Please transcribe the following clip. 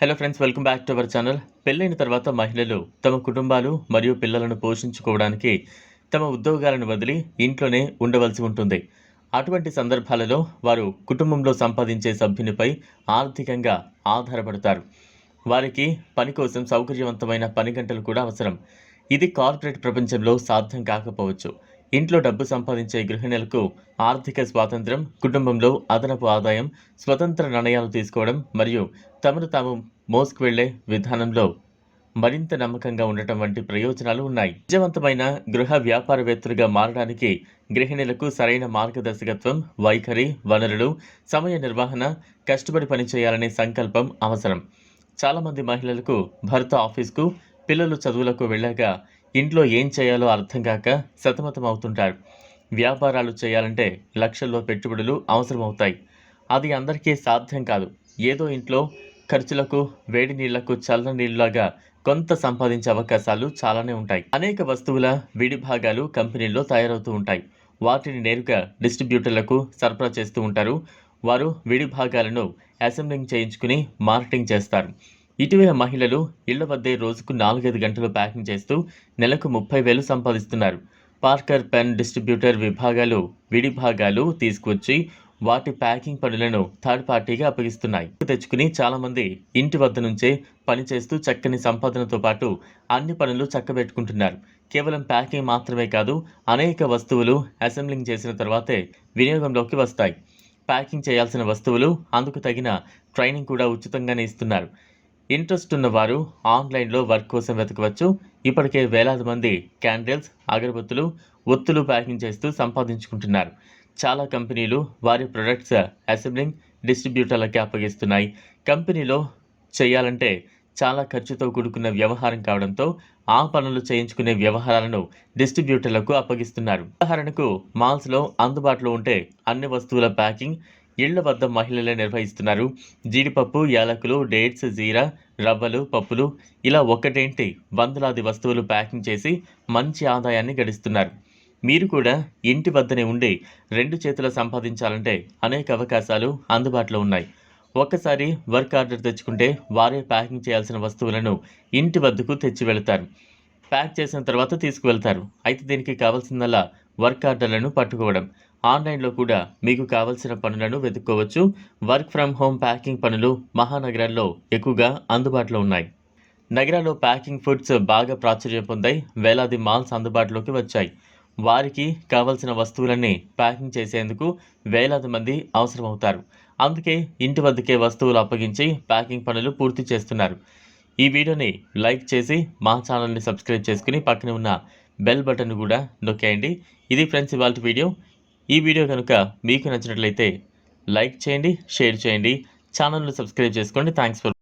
Hello friends welcome back to our channel పెళ్ళైన తర్వాత మహిళలు తమ కుటుంబాలు మరియు పిల్లలను పోషించుకోవడానికి తమ ఉద్యోగాలను వదిలి ఇంట్లోనే ఉండవలసి ఉంటుంది. అటువంటి సందర్భాలలో వారు కుటుంబంలో సంపాదించే సభ్యునిపై ఆర్థికంగా ఆధారపడతారు. వారికి పని కోసం సౌకర్యవంతమైన పని గంటలు కూడా అవసరం. ఇది కార్పొరేట్ ప్రపంచంలో సాధ్యం కాకపోవచ్చు. ఇంట్లో డబ్బు సంపాదించే గృహిణులకు ఆర్థిక స్వాతంత్రం కుటుంబంలో అదనపు ఆదాయం స్వతంత్ర నిర్ణయాలు తీసుకోవడం మరియు తమను తాము మోసుకు వెళ్ళే విధానంలో మరింత నమ్మకంగా ఉండటం వంటి ప్రయోజనాలు ఉన్నాయి. విజయవంతమైన గృహ వ్యాపారవేత్తలుగా మారడానికి గృహిణులకు సరైన మార్గదర్శకత్వం వైఖరి వనరులు సమయ నిర్వహణ కష్టపడి పనిచేయాలనే సంకల్పం అవసరం. చాలామంది మహిళలకు భర్త ఆఫీస్కు పిల్లలు చదువులకు వెళ్ళాక ఇంట్లో ఏం చేయాలో అర్థం కాక సతమతం అవుతుంటారు. వ్యాపారాలు చేయాలంటే లక్షల్లో పెట్టుబడులు అవసరమవుతాయి. అది అందరికీ సాధ్యం కాదు. ఏదో ఇంట్లో ఖర్చులకు వేడి నీళ్ళకు చల్ల నీళ్ళలాగా కొంత సంపాదించే అవకాశాలు చాలానే ఉంటాయి. అనేక వస్తువుల విడి భాగాలు కంపెనీల్లో తయారవుతూ ఉంటాయి. వాటిని నేరుగా డిస్ట్రిబ్యూటర్లకు సరఫరా చేస్తూ ఉంటారు. వారు విడి భాగాలను అసెంబ్లింగ్ చేయించుకుని మార్కెటింగ్ చేస్తారు. ఇటీవల మహిళలు ఇళ్ళ వద్దే రోజుకు నాలుగైదు గంటలు ప్యాకింగ్ చేస్తూ నెలకు ముప్పై వేలు సంపాదిస్తున్నారు. పార్కర్ పెన్ డిస్ట్రిబ్యూటర్ విభాగాలు విడిభాగాలు తీసుకొచ్చి తీసుకువచ్చి వాటి ప్యాకింగ్ పనులను థర్డ్ పార్టీగా అప్పగిస్తున్నాయి. తెచ్చుకుని చాలామంది ఇంటి వద్ద నుంచే పనిచేస్తూ చక్కని సంపాదనతో పాటు అన్ని పనులు చక్కబెట్టుకుంటున్నారు. కేవలం ప్యాకింగ్ మాత్రమే కాదు అనేక వస్తువులు అసెంబ్లింగ్ చేసిన తర్వాతే వినియోగంలోకి వస్తాయి. ప్యాకింగ్ చేయాల్సిన వస్తువులు అందుకు తగిన ట్రైనింగ్ కూడా ఉచితంగానే ఇస్తున్నారు. ఇంట్రెస్ట్ ఉన్నవారు ఆన్లైన్లో వర్క్ కోసం వెతకవచ్చు. ఇప్పటికే వేలాది మంది క్యాండిల్స్ అగరబత్తులు ఒత్తులు ప్యాకింగ్ చేస్తూ సంపాదించుకుంటున్నారు. చాలా కంపెనీలు వారి ప్రొడక్ట్స్ అసెంబ్లింగ్ డిస్ట్రిబ్యూటర్లకి అప్పగిస్తున్నాయి. కంపెనీలో చేయాలంటే చాలా ఖర్చుతో కూడుకున్న వ్యవహారం కావడంతో ఆ పనులు చేయించుకునే వ్యవహారాలను డిస్ట్రిబ్యూటర్లకు అప్పగిస్తున్నారు. ఉదాహరణకు మాల్స్లో అందుబాటులో ఉంటే అన్ని వస్తువుల ప్యాకింగ్ ఇళ్ళ వద్ద మహిళలే నిర్వహిస్తున్నారు. జీడిపప్పు యాలకులు డేట్స్ జీరా రవ్వలు పప్పులు ఇలా ఒక్కటేంటి? వందలాది వస్తువులు ప్యాకింగ్ చేసి మంచి ఆదాయాన్ని గడిస్తున్నారు. మీరు కూడా ఇంటి వద్దనే ఉండి రెండు చేతుల సంపాదించాలంటే అనేక అవకాశాలు అందుబాటులో ఉన్నాయి. ఒక్కసారి వర్క్ ఆర్డర్ తెచ్చుకుంటే వారే ప్యాకింగ్ చేయాల్సిన వస్తువులను ఇంటి వద్దకు తెచ్చి వెళతారు. ప్యాక్ చేసిన తర్వాత తీసుకువెళ్తారు. అయితే దీనికి కావాల్సిందల్లా వర్క్ ఆర్డర్లను పట్టుకోవడం. ఆన్లైన్లో కూడా మీకు కావలసిన పనులను వెతుక్కోవచ్చు. వర్క్ ఫ్రమ్ హోమ్ ప్యాకింగ్ పనులు మహానగరాల్లో ఎక్కువగా అందుబాటులో ఉన్నాయి. నగరాల్లో ప్యాకింగ్ ఫుడ్స్ బాగా ప్రాచుర్యం పొందాయి. వేలాది మాల్స్ అందుబాటులోకి వచ్చాయి. వారికి కావలసిన వస్తువులన్నీ ప్యాకింగ్ చేసేందుకు వేలాది మంది అవసరమవుతారు. అందుకే ఇంటి వద్దకే వస్తువులు అప్పగించి ప్యాకింగ్ పనులు పూర్తి చేస్తున్నారు. ఈ వీడియోని లైక్ చేసి మా ఛానల్ని సబ్స్క్రైబ్ చేసుకుని పక్కన ఉన్న బెల్ బటన్ కూడా నొక్కేయండి. ఇది ఫ్రెండ్స్ ఇవాళ వీడియో. ఈ వీడియో కనుక మీకు నచ్చినట్లయితే లైక్ చేయండి షేర్ చేయండి. ఛానల్ను సబ్స్క్రైబ్ చేసుకోండి. Thanks for